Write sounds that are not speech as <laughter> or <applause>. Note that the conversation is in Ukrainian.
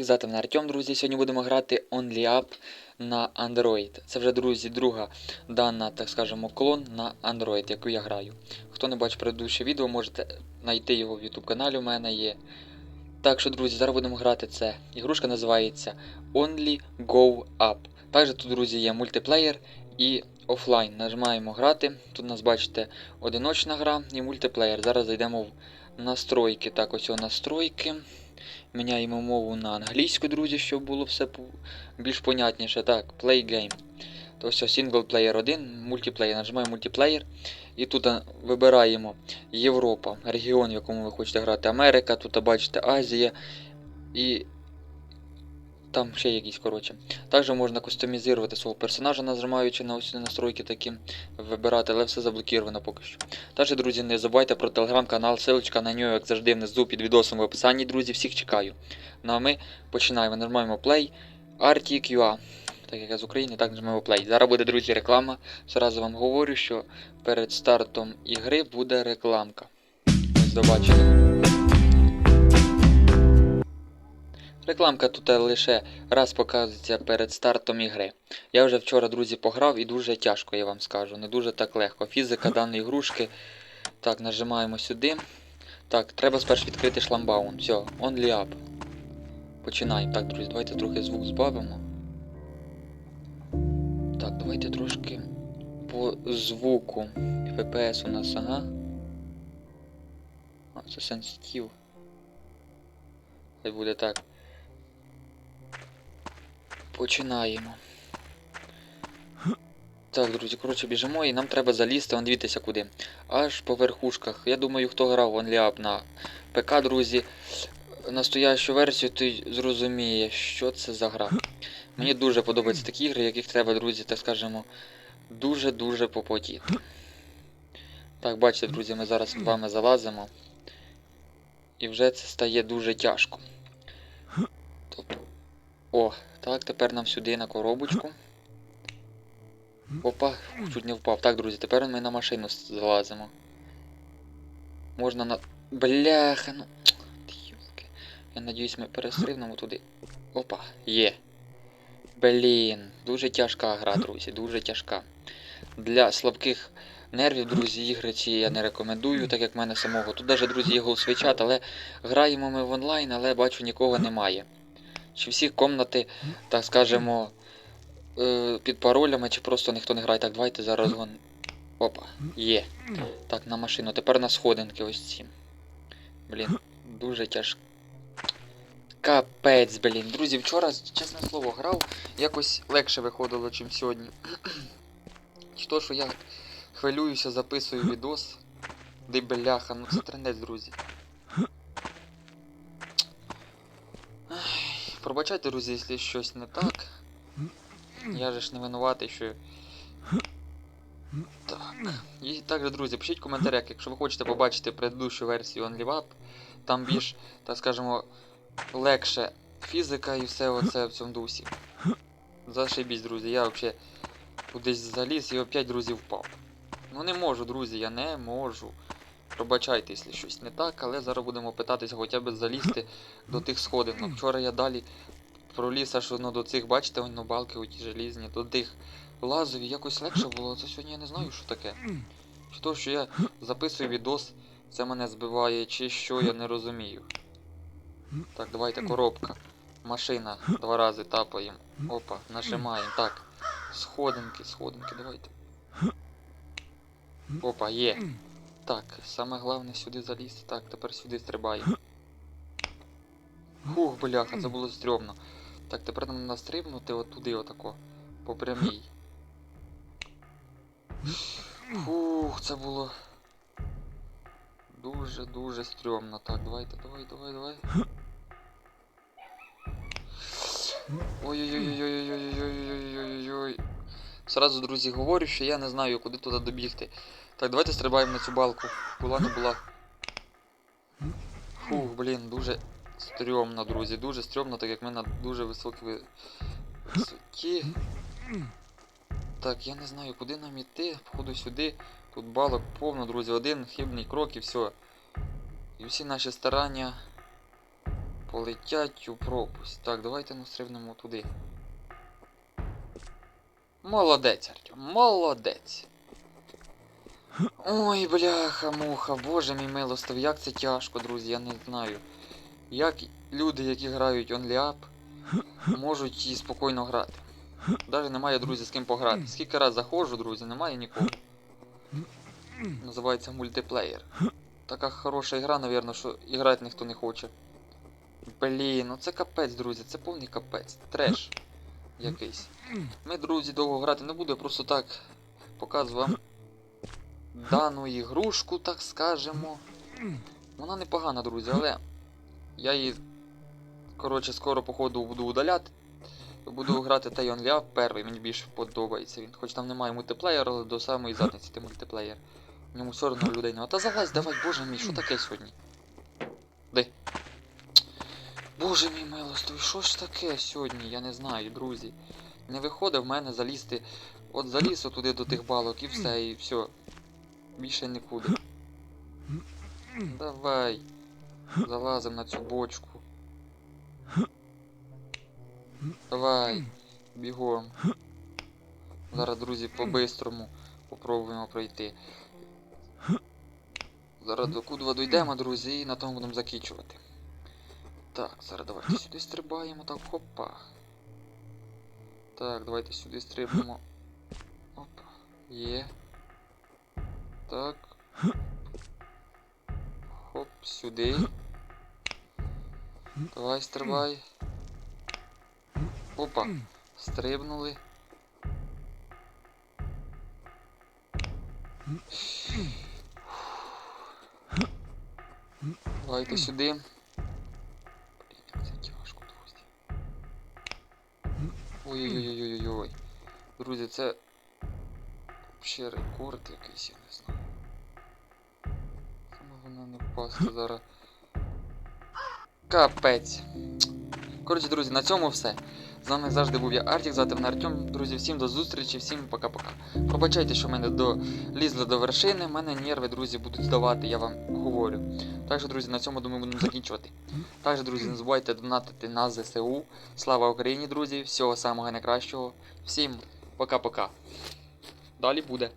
Звати мене Артем, друзі. Сьогодні будемо грати Only Up на Android. Це вже, друзі, друга дана, так скажемо, клон на Android, яку я граю. Хто не бачив предыдущее відео, можете знайти його в YouTube каналі. У мене є. Так що, друзі, зараз будемо грати це. Ігрушка називається Only Go Up. Також тут, друзі, є мультиплеєр і офлайн. Нажимаємо грати. Тут у нас бачите одиночна гра і мультиплеєр. Зараз зайдемо в настройки. Так, ось о настройки. Міняємо мову на англійську, друзі, щоб було все більш понятніше. Так, play game. То single player 1, мультиплеєр. Нажимаємо мультиплеєр. І тут вибираємо Європа, регіон, в якому ви хочете грати. Америка, тут бачите Азія і там ще якісь, коротше. Також можна кустомізувати свого персонажа, нажимаючи на ось настройки такі, вибирати, але все заблокіровано поки що. Також, друзі, не забувайте про телеграм-канал, ссылочка на нього, як завжди, внизу під відосом в описанні, друзі, всіх чекаю. Ну а ми починаємо. Нажимаємо play, RTQA. Так як я з України, так нажимаємо play. Зараз буде, друзі, реклама. Зразу вам говорю, що перед стартом ігри буде рекламка. Ось побачите. Рекламка тут лише раз показується перед стартом ігри. Я вже вчора, друзі, пограв і дуже тяжко, я вам скажу. Не дуже так легко. Фізика <laughs> даної ігрушки. Так, нажимаємо сюди. Так, треба спершу відкрити шламбаун. Все, only up. Починаємо. Так, друзі, давайте трохи звук збавимо. Так, давайте трошки по звуку. FPS у нас, ага. А, це сенситив. Хай буде так. Починаємо. Так, друзі, коротше, біжимо і нам треба залізти, вон дивіться куди. Аж по верхушках. Я думаю, хто грав Up на ПК, друзі, настоящу версію, той зрозуміє, що це за гра. Мені дуже подобаються такі ігри, яких треба, друзі, так скажемо, дуже-дуже попотіти. Так, бачите, друзі, ми зараз з вами залазимо. І вже це стає дуже тяжко. О, так, тепер нам сюди на коробочку. Опа, чуть не впав. Так, друзі, тепер ми на машину залазимо. Можна на. Бляха, ну. Ти. Я надіюсь, ми перестрибнемо туди. Опа, є. Блін, дуже тяжка гра, друзі, дуже тяжка. Для слабких нервів, друзі, ігри ці я не рекомендую, так як в мене самого. Тут навіть, друзі, є голосвичат, але граємо ми в онлайн, але бачу, нікого немає. Чи всі комнати, так скажемо, е, під паролями, чи просто ніхто не грає. Так, давайте зараз вон. Опа, є. Так, на машину. Тепер на сходинки ось ці. Блін, дуже тяжко. Капець, блін. Друзі, вчора, чесне слово, грав, якось легше виходило, чим сьогодні. Чи <clears throat> то, що я хвилююся, записую відос. Де бляха, ну це трендець, друзі. Пробачайте, друзі, якщо щось не так. Я же ж не винуватий, що. Так. І також, друзі, пишіть в коментарях, якщо ви хочете побачити предыдущу версію OnlyWap, там більш, так скажемо, легше фізика і все оце в цьому дусі. Зашибісь, друзі, я взагалі кудись заліз і опять, друзі, впав. Ну не можу, друзі, я не можу. Пробачайте, якщо щось не так, але зараз будемо питатися хоча б залізти <laughs> до тих сходинок. Вчора я далі проліз аж ну, до цих, бачите, ось ну, балки оті желізні, до тих лазові якось легше було. Це сьогодні я не знаю, що таке. Чи то, що я записую відос, це мене збиває, чи що, я не розумію. Так, давайте коробка. Машина. Два рази тапаємо. Опа, нажимаємо. Так. Сходинки, сходинки, давайте. Опа, є. Так, саме головне сюди залізти. Так, тепер сюди стрибає. Фух, бляха, це було стрьомно. Так, тепер нам настрибнути отуди отако. По прямій. Фух, це було. Дуже-дуже стрьомно. Так, давайте, давай, давай, давай. Ой-ой-ой-ой-ой-ой-ой-ой. Сразу, друзі, говорю, що я не знаю, куди туди добігти. Так, давайте стрибаємо на цю балку. Була не була. Фух, блін, дуже стрьомно, друзі. Дуже стрьомно, так як ми на дуже високій ви- висоті. Так, я не знаю, куди нам іти. Походу сюди. Тут балок повно, друзі. Один хибний крок і все. І всі наші старання полетять у пропасть. Так, давайте ну стрибнемо туди. Молодець, Артем, молодець. Ой, бляха, муха, боже мій милостив, як це тяжко, друзі, я не знаю. Як люди, які грають OnlyUp, можуть і спокійно грати. Даже немає, друзі, з ким пограти. Скільки раз заходжу, друзі, немає нікого. Називається мультиплеєр. Така хороша ігра, навірно, що і грати ніхто не хоче. Блін, ну це капець, друзі, це повний капець. Треш якийсь. Ми, друзі, довго грати не буду, я просто так показую вам дану ігрушку, так скажемо. Вона непогана, друзі, але я її, коротше, скоро, походу, буду удаляти. Буду грати та Up перший, мені більше подобається він. Хоч там немає мультиплеєра, але до самої задниці ти мультиплеєр. В ньому все одно людей нема. Та залазь, давай, боже мій, що таке сьогодні? Боже мій милостивий, що ж таке сьогодні? Я не знаю, друзі. Не виходить в мене залізти. От заліз туди до тих балок і все, і все. Більше нікуди. Давай. Залазим на цю бочку. Давай. Бігом. Зараз, друзі, по-бистрому попробуємо пройти. Зараз до кудва дійдемо, друзі, і на тому будемо закінчувати. Так, зараз давайте сюди стрибаємо, так, хопа. Так, давайте сюди стрибнемо. Опа. Є. Так. Хоп, сюди. Давай, стрибай. Опа. Стрибнули. Давайте сюди. Ой-ой-ой-ой-ой. Друзі, це ще рекорд якийсь, я не знаю. Саме головне не впасти зараз. Капець. Коротше, друзі, на цьому все. З вами завжди був я Артік, звати мене Артем. Друзі, всім до зустрічі, всім пока-пока. Пробачайте, що в мене долізли до вершини, мене нерви, друзі, будуть здавати, я вам говорю. Так що, друзі, на цьому думаю, будемо закінчувати. Також, друзі, не забувайте донатити на ЗСУ. Слава Україні, друзі! Всього самого найкращого. Всім пока-пока. Далі буде.